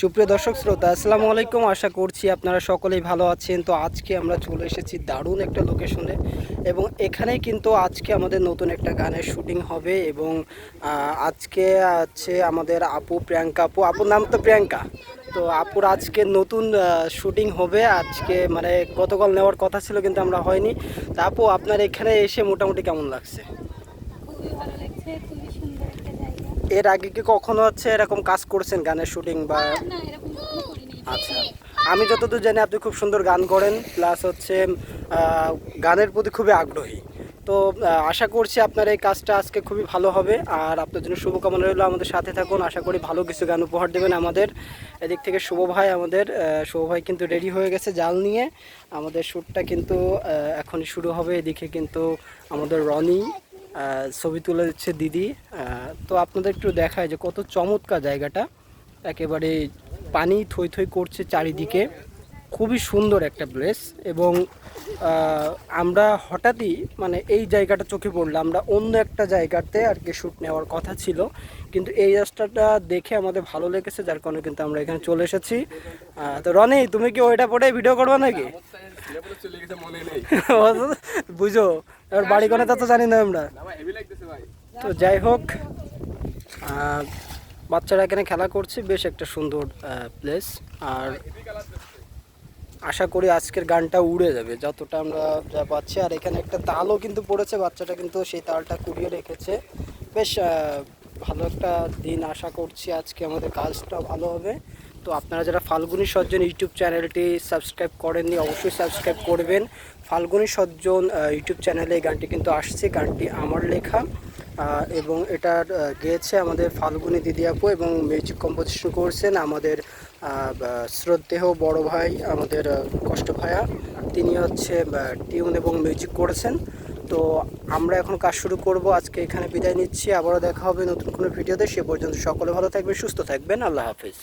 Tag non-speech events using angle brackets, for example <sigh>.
সুপ্রিয় দর্শক শ্রোতা, আসসালামু আলাইকুম। আশা করছি আপনারা সকলেই ভালো আছেন। তো আজকে আমরা চলে এসেছি দারুণ একটা লোকেশনে এবং এখানেই কিন্তু আজকে আমাদের নতুন একটা গানের শুটিং হবে এবং আজকে আছে আমাদের আপু প্রিয়াঙ্কা। আপু, আপুর নাম তো প্রিয়াঙ্কা। তো আপুর আজকে নতুন শুটিং হবে। আজকে মানে গতকাল নেওয়ার কথা ছিল কিন্তু আমরা হয়নি। তা আপু, আপনার এখানে এসে মোটামুটি কেমন লাগছে? খুবই ভালো লাগছে খুবই সুন্দর একটা জায়গা এর আগে কি কখনো হচ্ছে এরকম কাজ করছেন গানের শুটিং বা? আচ্ছা আমি যতদূর জানি আপনি খুব সুন্দর গান করেন প্লাস হচ্ছে গানের প্রতি খুবই আগ্রহী। তো আশা করছি আপনার এই কাজটা আজকে খুবই ভালো হবে আর আপনার জন্য শুভকামনা রইল আমাদের সাথে থাকুন। আশা করি ভালো কিছু গান উপহার দেবেন আমাদের। এদিক থেকে শুভ ভাই আমাদের শুভ ভাই কিন্তু রেডি হয়ে গেছে জাল নিয়ে। আমাদের শ্যুটটা কিন্তু আহ, এখনই শুরু হবে। এদিকে কিন্তু আমাদের রনি ছবি তুলে দিচ্ছে দিদি। তো আপনাদের একটু দেখায় যে কত চমৎকার জায়গাটা। একেবারে পানি থই থই করছে চারিদিকে। খুবই সুন্দর একটা প্লেস এবং আমরা হঠাৎই মানে এই জায়গাটা চোখে পড়ল। আমরা অন্য একটা জায়গাতে আর কি শ্যুট নেওয়ার কথা ছিল। কিন্তু এই রাস্তাটা দেখে আমাদের ভালো লেগেছে, যার কারণে কিন্তু আমরা এখানে চলে এসেছি। তো রনি, তুমি কি ওইটা পরে ভিডিও করবে নাকি? <laughs> বুঝো এবার বাড়ি কোনে তা তো জানি না আমরা। তো যাই হোক বাচ্চারা এখানে খেলা করছে বেশ একটা সুন্দর প্লেস আর আশা করি আজকের গানটা উড়ে যাবে যতটা আমরা যা পাচ্ছি। আর এখানে একটা তালও কিন্তু পড়েছে বাচ্চাটা কিন্তু সেই তালটা কুড়িয়ে রেখেছে। বেশ ভালো একটা দিন আশা করছি আজকে আমাদের কাজটা ভালো হবে। তো আপনারা যারা ফাল্গুনী সজ্জন ইউটিউব চ্যানেলটি সাবস্ক্রাইব করেননি, অবশ্যই সাবস্ক্রাইব করবেন। ফাল্গুনী সজ্জন ইউটিউব চ্যানেলে এই গানটি কিন্তু আসছে, গানটি আমার লেখা। এবং এটা গেয়েছে আমাদের ফাল্গুনী দিদি আপু এবং মিউজিক কম্পোজিশন করছেন আমাদের শ্রদ্ধেয় বড় ভাই, আমাদের কষ্ট ভাইয়া তিনি হচ্ছে টিউন এবং মিউজিক করেছেন। তো আমরা এখন কাজ শুরু করব, আজকে এখানে বিদায় নিচ্ছি। আবারও দেখা হবে নতুন কোনো ভিডিওতে। সে পর্যন্ত সকলে ভালো থাকবেন, সুস্থ থাকবেন। আল্লাহ হাফিজ।